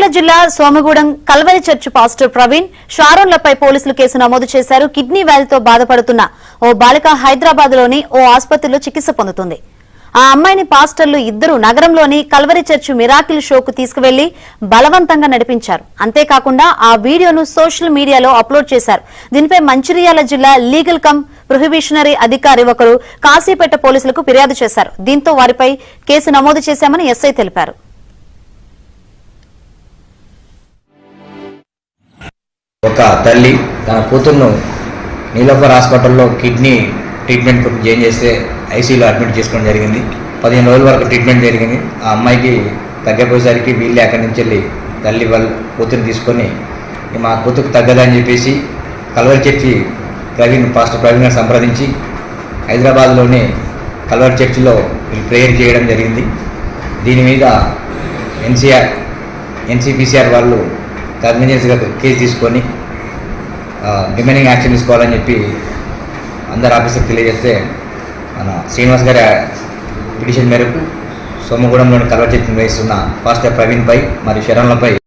బాపట్ల జిల్లా Somagudem Calvary church pastor Praveen షారోన్లపై పోలీసులు case నమోదు చేశారు. కిడ్నీ వ్యాధితో బాధపడుతున్న ఓ బాలిక హైదరాబాద్లోని ఓ ఆసుపత్రిలో చికిత్స పొందుతుంది. ఆ అమ్మాయిని పాస్టర్లు ఇద్దరు నగరంలోని కల్వరి చర్చ్ మిరాకిల్ షోకు తీసుకువెళ్ళి బలవంతంగా నడిపించారు. అంతేకాకుండా ఆ వీడియోను సోషల్ మీడియాలో అప్లోడ్ చేశారు. దీనిపై మంచిర్యాల జిల్లా లీగల్ కమ్ ప్రొహిబిషనరీ అధికారి ఒకరు కాశీపేట పోలీసులకు ఫిర్యాదు చేశారు. దీంతో వారిపై కేసు నమోదు చేశామని ఎస్ఐ తెలిపారు. ఒక తల్లి తన కూతుర్ను నీలోఫర్ హాస్పిటల్లో కిడ్నీ ట్రీట్మెంట్ కొరకు జాయిన్ చేస్తే ఐసీయూలో అడ్మిట్ చేసుకోవడం జరిగింది. పదిహేను రోజుల వరకు ట్రీట్మెంట్ జరిగింది. ఆ అమ్మాయికి తగ్గపోయేసరికి వీళ్ళే అక్కడి నుంచి వెళ్ళి తల్లి వాళ్ళ కూతుర్ని తీసుకొని మా కూతురుకు తగ్గదని చెప్పేసి Calvary church Praveen pastor Praveen గారు సంప్రదించి హైదరాబాద్లోని కల్వరి చర్చిలో వీళ్ళు ప్రేయర్ చేయడం జరిగింది. దీని మీద ఎన్సీఆర్ ఎన్సీపీసీఆర్ వాళ్ళు కన్వీనియన్స్గా కేసు తీసుకొని డిమైనింగ్ యాక్షన్ తీసుకోవాలని చెప్పి అందరు ఆఫీసర్కి తెలియజేస్తే మన శ్రీనివాస్ గారి పిటిషన్ మేరకు సోమగూడెంలోని కల్వచెట్టు వేస్తున్న పాస్టర్ ప్రవీణ్పై మరియు శరణ్లపై